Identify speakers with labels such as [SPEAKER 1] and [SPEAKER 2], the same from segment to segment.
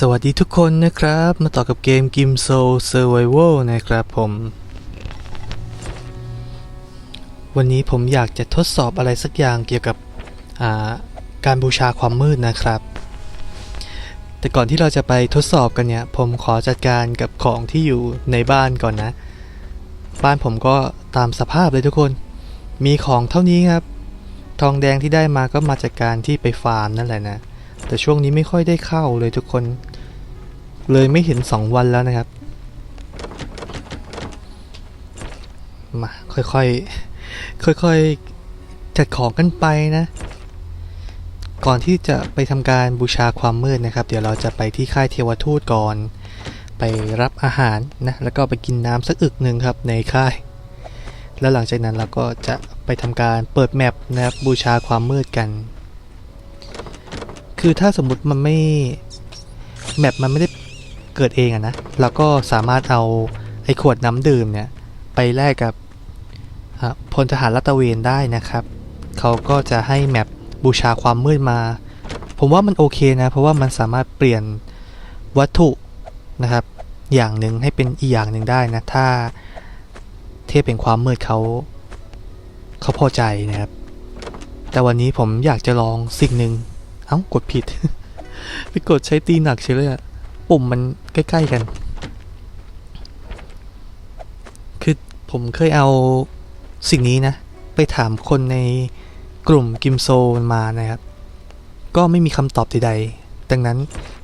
[SPEAKER 1] สวัสดีทุกคนนะครับ มาต่อกับเกม g i m s o Survival นะครับผม วันนี้ผมอยากจะทดสอบอะไรสักอย่างเกี่ยวกับาการบูชาความมืดนะครับ แต่ก่อนที่เราจะไปทดสอบกันเนี่ย ผมขอจัดการกับของที่อยู่ในบ้านก่อนนะ บ้านผมก็ตามสภาพเลยทุกคน มีของเท่านี้ครับ ทองแดงที่ได้มาก็มาจากการที่ไปฟาร์มนั่นแหละนะแต่ช่วงนี้ไม่ค่อยได้เข้าเลยทุกคน เลยไม่เห็น2วันแล้วนะครับ มาค่อยๆ ค่อยๆ จัดของกันไปนะ ก่อนที่จะไปทำการบูชาความมืดนะครับ เดี๋ยวเราจะไปที่ค่ายเทวทูตก่อน ไปรับอาหารนะ แล้วก็ไปกินน้ำสักอึกหนึ่งครับในค่าย แล้วหลังจากนั้นเราก็จะไปทำการเปิดแมปนะครับบูชาความมืดกัน คือถ้าสมมติมันไม่แมปมันไม่ได้ เกิดเองอะนะเราก็สามารถเอาไอ้ขวดน้ำดื่มเนี่ยไปแลกกับพลทหารลาดตเวนได้นะครับ เขาก็จะให้แมปบูชาความมืดมา ผมว่ามันโอเคนะ เพราะว่ามันสามารถเปลี่ยนวัตถุนะครับ อย่างหนึ่งให้เป็นอีกอย่างหนึ่งได้นะ ถ้าเทพเป็นความมืดเขาเขาพอใจนะครับ แต่วันนี้ผมอยากจะลองสิ่งหนึ่งเอ้ากดผิด ไปกดใช้ตีหนักเฉยเลยอะ ปุ่มมันใกล้ ๆ กัน คือผมเคยเอาสิ่งนี้นะ ไปถามคนในกลุ่มกิมโซมานะครับ ก็ไม่มีคำตอบใดๆดังนั้น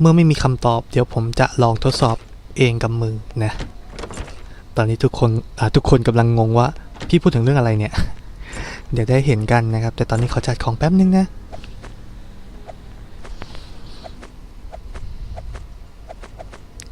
[SPEAKER 1] เมื่อไม่มีคำตอบ เดี๋ยวผมจะลองทดสอบเองกับมือนะ ตอนนี้ทุกคนทุกคนกำลังงงว่า พี่พูดถึงเรื่องอะไรเนี่ย เดี๋ยวได้เห็นกันนะครับ แต่ตอนนี้ขอจัดของแป๊บนึงนะ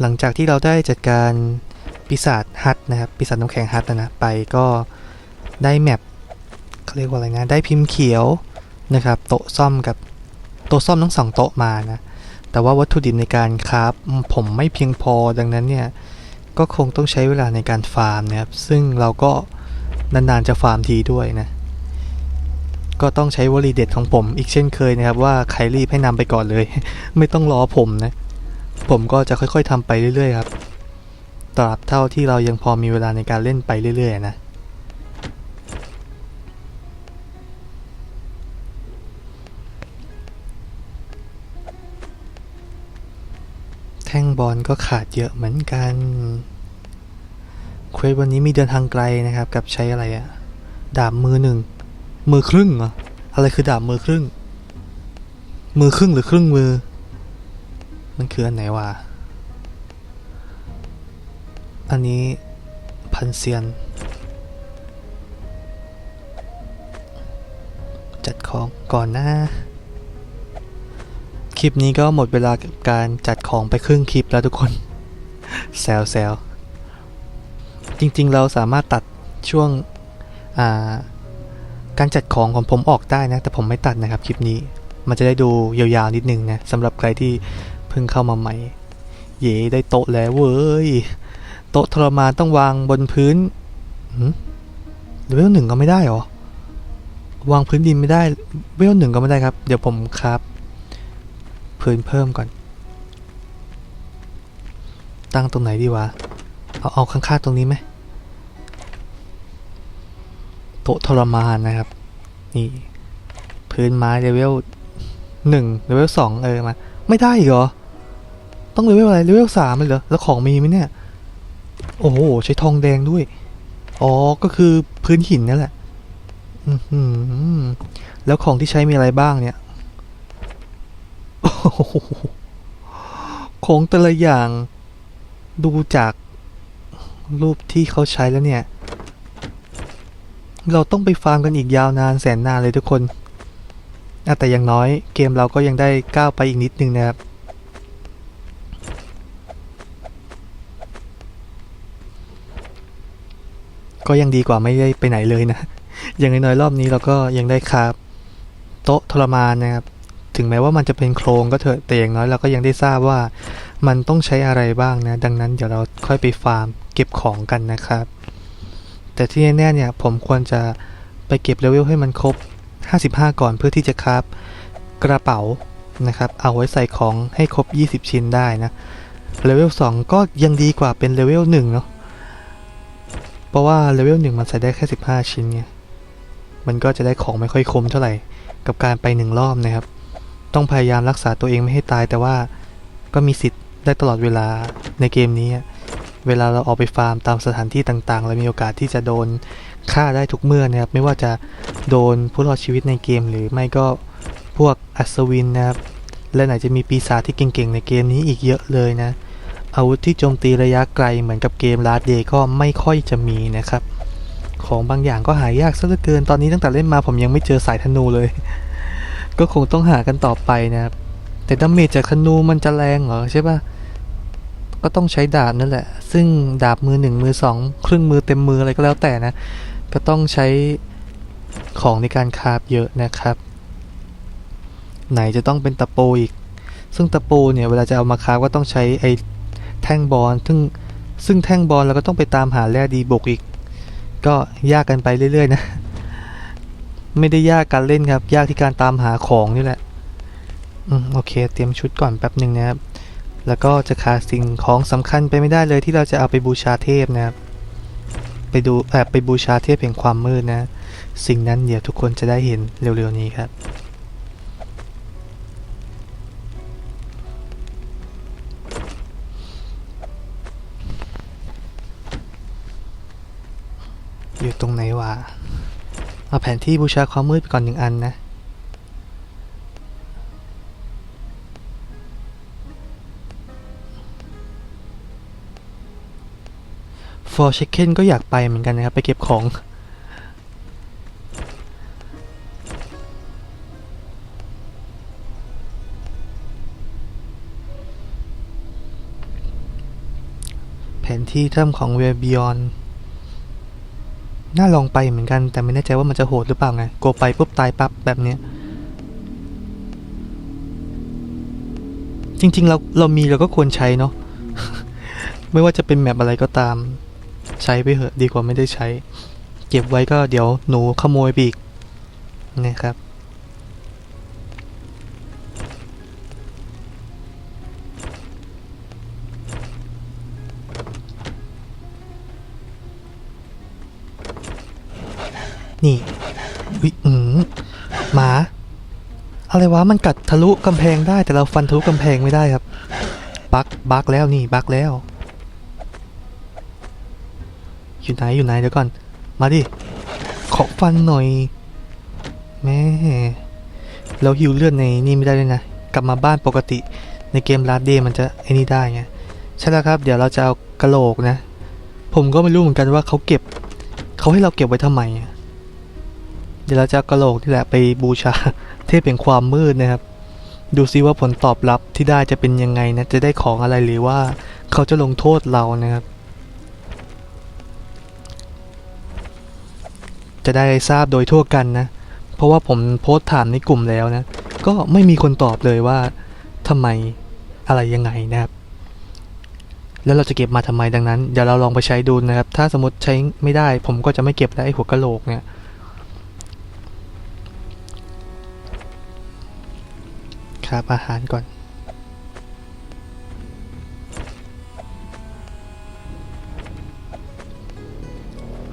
[SPEAKER 1] หลังจากที่เราได้จัดการปีศาจฮัทนะครับปีศาจน้ำแข็งฮัทนะนะไปก็ได้แมปเขาเรียกว่าอะไรนะได้พิมพ์เขียวนะครับโต๊ะซ่อมกับโต๊ะซ่อมทั้งสองโต๊ะมานะแต่ว่าวัตถุดิบในการคราฟผมไม่เพียงพอดังนั้นเนี่ยก็คงต้องใช้เวลาในการฟาร์มนะครับซึ่งเราก็นานๆจะฟาร์มทีด้วยนะก็ต้องใช้วลีเด็ดของผมอีกเช่นเคยนะครับว่าใครรีบให้นำไปก่อนเลย ไม่ต้องรอผมนะ ผมก็จะค่อยๆทำไปเรื่อยๆครับตราบเท่าที่เรายังพอมีเวลาในการเล่นไปเรื่อยๆนะแท่งบอลก็ขาดเยอะเหมือนกันเควสวันนี้มีเดินทางไกลนะครับ กับใช้อะไรอะดาบมือหนึ่งมือครึ่งเหรออะไรคือดาบมือครึ่ง มือครึ่งหรือครึ่งมือ มันคืออันไหนวะ อันนี้พันเซียน จัดของก่อนนะคลิปนี้ก็หมดเวลากับการจัดของไปครึ่งคลิปแล้วทุกคน แซวแซวจริงๆ เราสามารถตัดช่วงาการจัดของของผมออกได้นะ แต่ผมไม่ตัดนะครับคลิปนี้ มันจะได้ดูยาวๆนิดนึงนะสำหรับใครที่ เพิ่งเข้ามาใหม่ เย่ได้โต๊ะแล้วเว้ย โต๊ะทรมานต้องวางบนพื้นเลเวลหนึ่งก็ไม่ได้หรอ วางพื้นดินไม่ได้เลเวลหนึ่งก็ไม่ได้ครับ เดี๋ยวผมครับ พื้นเพิ่มก่อน ตั้งตรงไหนดีวะ เอาเอาข้างๆตรงนี้ไหมโต๊ะทรมานนะครับ นี่ พื้นไม้เลเวลหนึ่งเลเวลสองเออมา ไม่ได้อีกเหรอ ต้องเลเวลอะไรเลเวลสามเลยเหรอแล้วของมีไหมเนี่ย โอ้โหใช้ทองแดงด้วย อ๋อก็คือพื้นหินนั่นแหละแล้วของที่ใช้มีอะไรบ้างเนี่ยของแต่ละอย่างดูจากรูปที่เขาใช้แล้วเนี่ย เราต้องไปฟาร์มกันอีกยาวนานแสนนานเลยทุกคน แต่อย่างน้อยเกมเราก็ยังได้ก้าวไปอีกนิดนึงนะครับ ก็ยังดีกว่าไม่ได้ไปไหนเลยนะ อย่างน้อยๆรอบนี้เราก็ยังได้คราบโต๊ะทรมานนะครับ ถึงแม้ว่ามันจะเป็นโครงก็เถอะแต่อย่างน้อยเราก็ยังได้ทราบว่ามันต้องใช้อะไรบ้างนะ ดังนั้นเดี๋ยวเราค่อยไปฟาร์มเก็บของกันนะครับ แต่ที่แน่ๆเนี่ยผมควรจะไปเก็บเลเวลให้มันครบ 55 ก่อนเพื่อที่จะคราบกระเป๋านะครับ เอาไว้ใส่ของให้ครบ 20 ชิ้นได้นะ เลเวล 2 ก็ยังดีกว่าเป็นเลเวล 1 เนาะ เพราะว่าเลเวล1มันใส่ได้แค่ 15 ชิ้นไง มันก็จะได้ของไม่ค่อยคมเท่าไหร่ กับการไปหนึ่งรอบนะครับ ต้องพยายามรักษาตัวเองไม่ให้ตายแต่ว่าก็มีสิทธิ์ได้ตลอดเวลาในเกมนี้ เวลาเราออกไปฟาร์มตามสถานที่ต่างๆ เรามีโอกาสที่จะโดนฆ่าได้ทุกเมื่อนะครับ ไม่ว่าจะโดนผู้รอดชีวิตในเกม หรือไม่ก็พวกอัศวินนะครับ และไหนจะมีปีศาจที่เก่งๆในเกมนี้อีกเยอะเลยนะ อาวุธที่โจมตีระยะไกลเหมือนกับเกม Last Day ก็ไม่ค่อยจะมีนะครับ ของบางอย่างก็หายากซะเหลือเกินตอนนี้ตั้งแต่เล่นมาผมยังไม่เจอสายธนูเลย ก็คงต้องหากันต่อไปนะครับ แต่ดาเมจจากธนูมันจะแรงเหรอใช่ปะก็ต้องใช้ดาบนั่นแหละ ซึ่งดาบมือหนึ่งมือสองครึ่งมือเต็มมืออะไรก็แล้วแต่นะ ก็ต้องใช้ของในการคาบเยอะนะครับ ไหนจะต้องเป็นตะปูอีก ซึ่งตะปูเนี่ยเวลาจะเอามาคาฟก็ต้องใช้ไอ แท่งบอลซึ่งซึ่งแท่งบอลเราก็ต้องไปตามหาแร่ดีบกอีก ก็ยากกันไปเรื่อย ๆ นะ ไม่ได้ยากการเล่นครับ ยากที่การตามหาของนี่แหละอืมโอเค เตรียมชุดก่อนแป๊บหนึ่งนะครับ แล้วก็จะขาดสิ่งของสำคัญไปไม่ได้เลยที่เราจะเอาไปบูชาเทพนะครับ ไปดูแอบไปบูชาเทพแห่งความมืดนะ สิ่งนั้นเดี๋ยวทุกคนจะได้เห็นเร็วๆนี้ครับ อยู่ตรงไหนวะเอาแผนที่บูชาความมืดไปก่อนหนึ่งอันนะ ฟอร์เชคเคนก็อยากไปเหมือนกันนะครับ ไปเก็บของแผนที่ถ้ำของเวบิออน น่าลองไปเหมือนกันแต่ไม่แน่ใจว่ามันจะโหดหรือเปล่าไงกลัวไปปุ๊บตายปั๊บแบบเนี้ยจริง ๆ เราเรามีเราก็ควรใช้เนาะไม่ว่าจะเป็นแมปอะไรก็ตาม ใช้ไปเถอะดีกว่าไม่ได้ใช้ เก็บไว้ก็เดี๋ยวหนูขโมยไปอีกนะครับ นี่วิอืมหมา อะไรวะ มันกัดทะลุกำแพงได้ แต่เราฟันทะลุกำแพงไม่ได้ครับ บักบักแล้วนี่ บักแล้ว อยู่ไหน อยู่ไหน เดี๋ยวก่อน มาดิ ขอฟันหน่อย แม่เราหิวเลือดในนี่ไม่ได้เลยนะ กลับมาบ้านปกติ ในเกมลาดเดมันจะไอ้นี่ได้ไง ใช่แล้วครับ เดี๋ยวเราจะเอากระโหลกนะ ผมก็ไม่รู้เหมือนกันว่าเขาเก็บ เขาให้เราเก็บไว้ทำไมอะ ดี๋ยวเราจะกระโหลกนี่แหละไปบูชาเทพแห่งความมืดนะครับ ดูซิว่าผลตอบรับที่ได้จะเป็นยังไงนะ จะได้ของอะไรหรือว่าเขาจะลงโทษเรานะครับ จะได้ทราบโดยทั่วกันนะ เพราะว่าผมโพสต์ถามในกลุ่มแล้วนะ ก็ไม่มีคนตอบเลยว่าทำไมอะไรยังไงนะครับแล้วเราจะเก็บมาทำไมดังนั้น เดี๋ยวเราลองไปใช้ดูนะครับ ถ้าสมมติใช้ไม่ได้ ผมก็จะไม่เก็บแล้วไอ้หัวกะโหลกเนี่ย ครับอาหารก่อน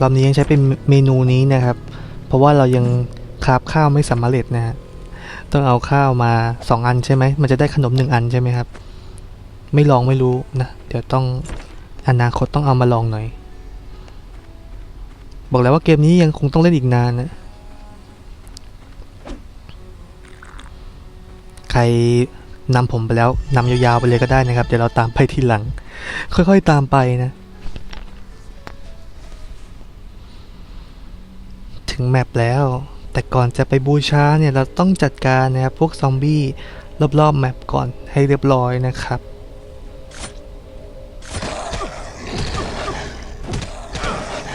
[SPEAKER 1] รอบนี้ยังใช้เป็นเมนูนี้นะครับ เพราะว่าเรายังคราบข้าวไม่สำเร็จนะฮะ ต้องเอาข้าวมาสองอันใช่ไหม มันจะได้ขนมหนึ่งอันใช่ไหมครับ ไม่ลองไม่รู้นะ เดี๋ยวต้องอนาคตต้องเอามาลองหน่อย บอกแล้วว่าเกมนี้ยังคงต้องเล่นอีกนานนะ ใครนำผมไปแล้วนำยาวๆไปเลยก็ได้นะครับ เดี๋ยวเราตามไปทีหลัง ค่อยๆตามไปนะ ถึงแมปแล้ว แต่ก่อนจะไปบูชาเนี่ย เราต้องจัดการนะครับ พวกซอมบี้รอบๆแมปก่อนให้เรียบร้อยนะครับ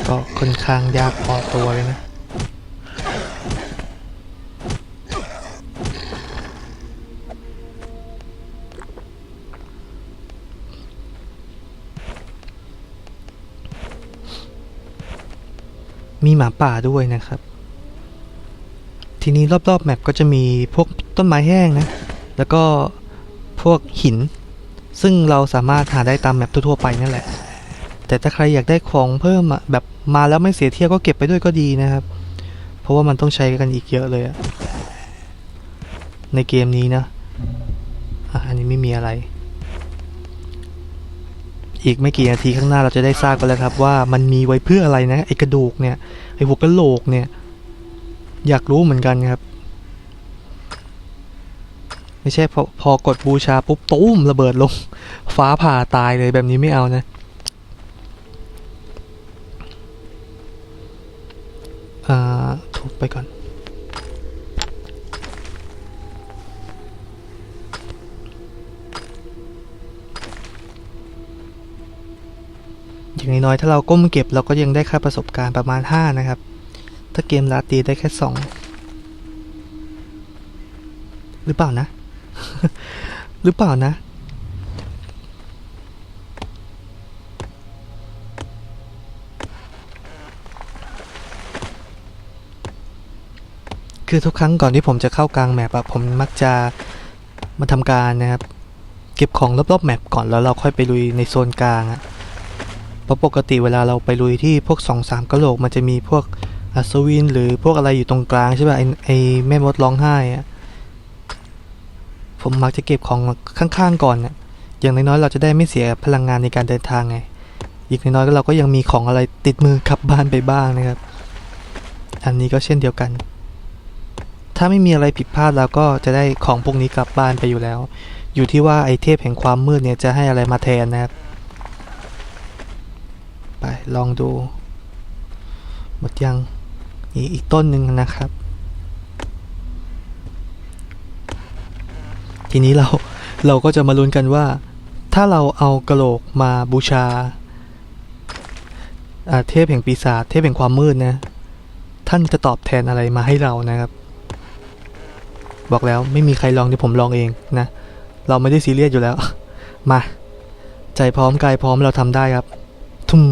[SPEAKER 1] ก็ค่อนข้างยากพอตัวเลยนะ มีหมาป่าด้วยนะครับ ทีนี้รอบๆแมปก็จะมีพวกต้นไม้แห้งนะ แล้วก็พวกหิน ซึ่งเราสามารถหาได้ตามแมปทั่วๆไปนั่นแหละ แต่ถ้าใครอยากได้ของเพิ่มอะแบบมาแล้วไม่เสียเที่ยวก็เก็บไปด้วยก็ดีนะครับ เพราะว่ามันต้องใช้กันอีกเยอะเลยอะในเกมนี้นะอะอันนี้ไม่มีอะไร อีกไม่กี่นาทีข้างหน้าเราจะได้ทราบกันแล้วครับว่ามันมีไว้เพื่ออะไรนะไอกระดูกเนี่ยไอหัวกระโหลกเนี่ย อยากรู้เหมือนกันครับ ไม่ใช่พอพอกดบูชาปุ๊บตุ้มระเบิดลง ฟ้าผ่าตายเลยแบบนี้ไม่เอานะอ่าทุบไปก่อน อย่างน้อยๆถ้าเราก้มเก็บเราก็ยังได้ค่าประสบการณ์ประมาณ 5 นะครับ ถ้าเกมลาตีได้แค่ 2 หรือเปล่านะ หรือเปล่านะคือทุกครั้งก่อนที่ผมจะเข้ากลางแมปอะผมมักจะมาทำการนะครับ เก็บของรอบๆแมปก่อนแล้วเราค่อยไปลุยในโซนกลางอะ เพราะปกติเวลาเราไปลุยที่พวกสองสามกะโหลกมันจะมีพวกอัศวินหรือพวกอะไรอยู่ตรงกลางใช่ป่ะไอไอแม่มดร้องไห้อะผมมักจะเก็บของข้างๆก่อนน่ะอย่างน้อยๆเราจะได้ไม่เสียพลังงานในการเดินทางไง อีกน้อยๆก็เราก็ยังมีของอะไรติดมือกลับบ้านไปบ้างนะครับ อันนี้ก็เช่นเดียวกัน ถ้าไม่มีอะไรผิดพลาดเราก็จะได้ของพวกนี้กลับบ้านไปอยู่แล้ว อยู่ที่ว่าไอเทพแห่งความมืดเนี่ยจะให้อะไรมาแทนนะครับ ไปลองดู หมดยังนี่อีกต้นหนึ่งนะครับ ทีนี้เราเราก็จะมาลุ้นกันว่า ถ้าเราเอากระโหลกมาบูชาอ่าเทพแห่งปีศาจเทพแห่งความมืดนะ ท่านจะตอบแทนอะไรมาให้เรานะครับ บอกแล้วไม่มีใครลองที่ผมลองเองนะ เราไม่ได้ซีเรียสอยู่แล้ว มา ใจพร้อมกายพร้อมเราทำได้ครับ ทุม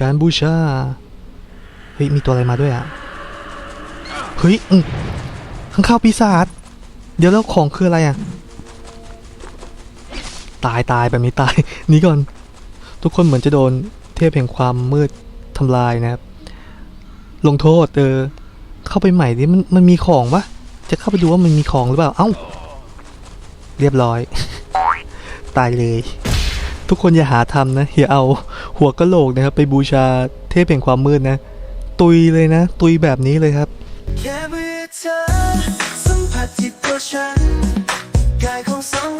[SPEAKER 1] การบูชา เฮ้ย มีตัวอะไรมาด้วยอะเฮ้ยอืมข้างข้าวปีศาจ เดี๋ยวแล้วของคืออะไรอะตายตายแบบนี้ตายหนี่ก่อน ทุกคนเหมือนจะโดนเทพแห่งความมืดทำลายนะครับ ลงโทษเออ เข้าไปใหม่ดิมันมันมีของปะจะเข้าไปดูว่ามันมีของหรือเปล่า เอ้า เรียบร้อย ตายเลย ทุกคนอย่าหาทำนะอย่าเอาหัวกะโหลกนะครับ ไปบูชาเทพแห่งความมืดนะ ตุยเลยนะ ตุยแบบนี้เลยครับ
[SPEAKER 2] แค่มือเธอสัมผัสจิตตัวฉันกายของสอง